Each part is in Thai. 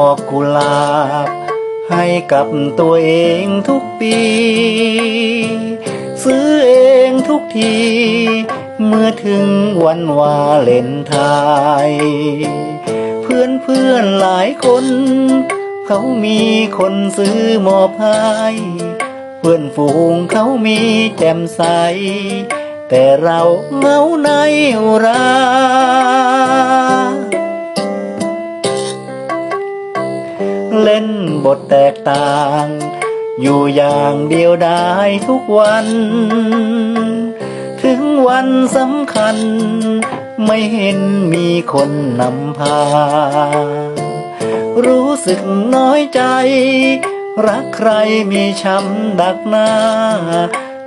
อกกุหลาบ ให้กับตัวเองทุกปี ซื้อเองทุกที เมื่อถึงวันวาเลนไทน์เพื่อนเพื่อนหลายคน เขามีคนซื้อมอบให้เพื่อนฝูงเขามีแจ่มใส แต่เราเงาในอุรา เล่นบทแตกต่าง อยู่อย่างเดียวได้ทุกวัน ถึงวันสำคัญ ไม่เห็นมีคนนำพา รู้สึกน้อยใจ รักใครมีช้ำดักหน้า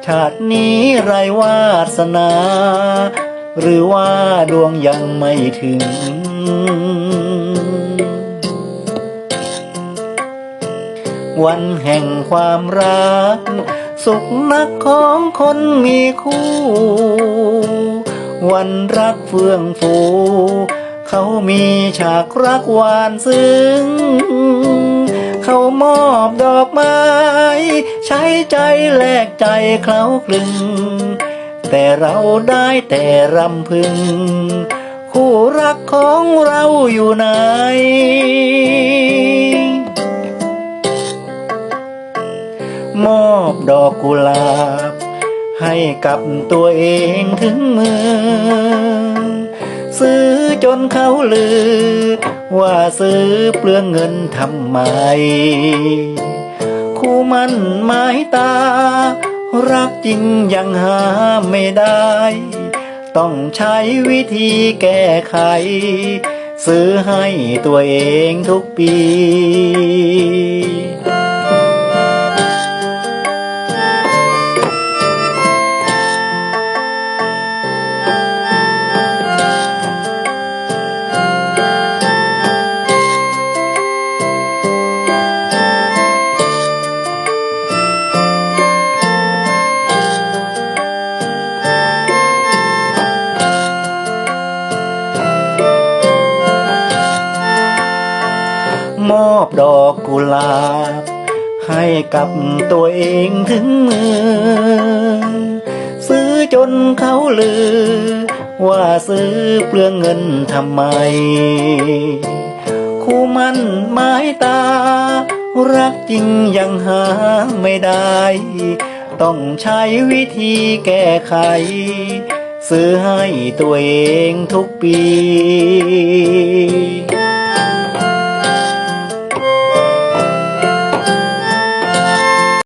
ชาตินี้ไรวาสนา หรือว่าดวงยังไม่ถึง วันแห่งความรัก สุขนักของคนมีคู่ วันรักเฟื่องฟู เขามีฉากรักหวานซึ้ง เขามอบดอกไม้ ใช้ใจแลกใจเคล้าคลึง แต่เราได้แต่รำพึง คู่รักของเราอยู่ไหน มอบดอกกุหลาบ ให้กับตัวเองถึงมือ ซื้อจนเขาลือ ว่าซื้อเปลืองเงินทำไม คู่มันหมายตา รักจริงยังหาไม่ได้ ต้องใช้วิธีแก้ไข ซื้อให้ตัวเองทุกปี ดอกกุหลาบ ให้กับตัวเองถึงมือ ซื้อจนเขาลือ ว่าซื้อเปลืองเงินทำไม คู่มันหมายตา รักจริงยังหาไม่ได้ ต้องใช้วิธีแก้ไข ซื้อให้ตัวเองทุกปี